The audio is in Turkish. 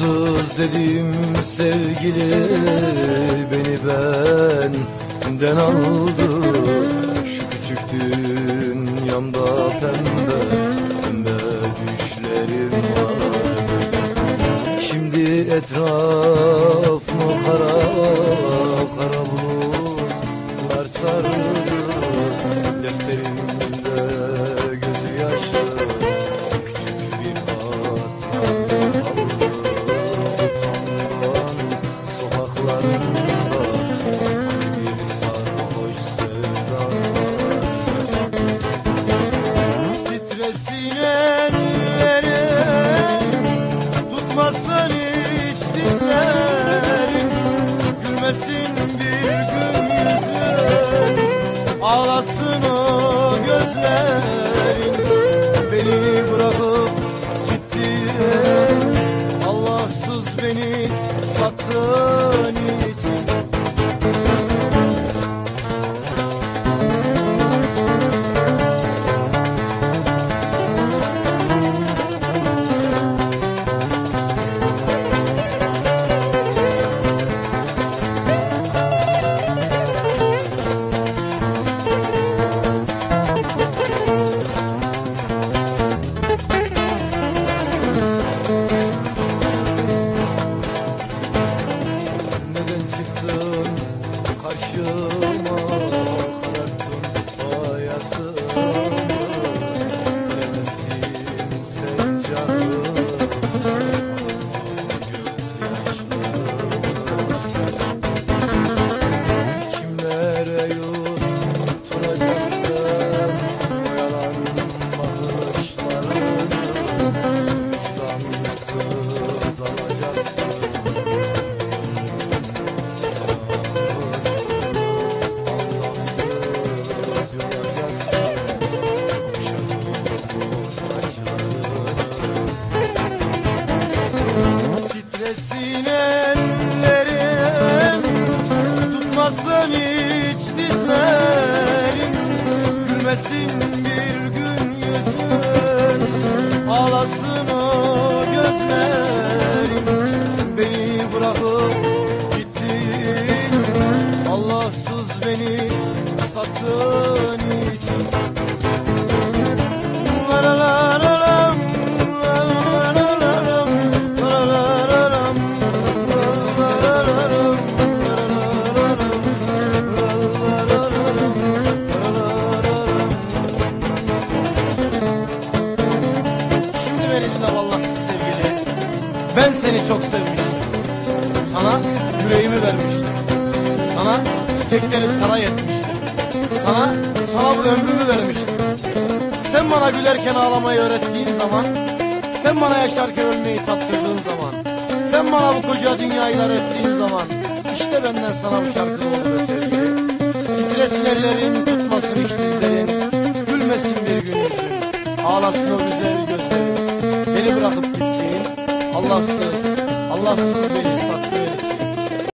Özledim sevgili beni benden aldı. Şu küçük dünyamda pembe pembe düşlerim var. Şimdi etrafımı kara kara hiç dizlerim Gülmesin bir gün yüzüm Ağlasın o gözlerin la lam, la la la lam. Şimdi beni dinle vallahi sevgili. Ben seni çok sevmiştim. Sana yüreğimi vermiştim. Sana çiçekleri saray etmiştim. Sana, sana bu ömrümü vermiştim. Sen bana gülerken ağlamayı öğrettiğin zaman, sen bana yaşarken ölmeyi tattırdığın zaman, sen bana bu koca dünyayı dar ettiğin zaman, işte benden sana bu şarkı oldu be sevgili. Titresin ellerin, tutmasın hiç dizlerin, gülmesin bir gün yüzün, ağlasın o güzel gözlerin. Beni bırakıp gittin, Allahsız, Allahsız beni sattın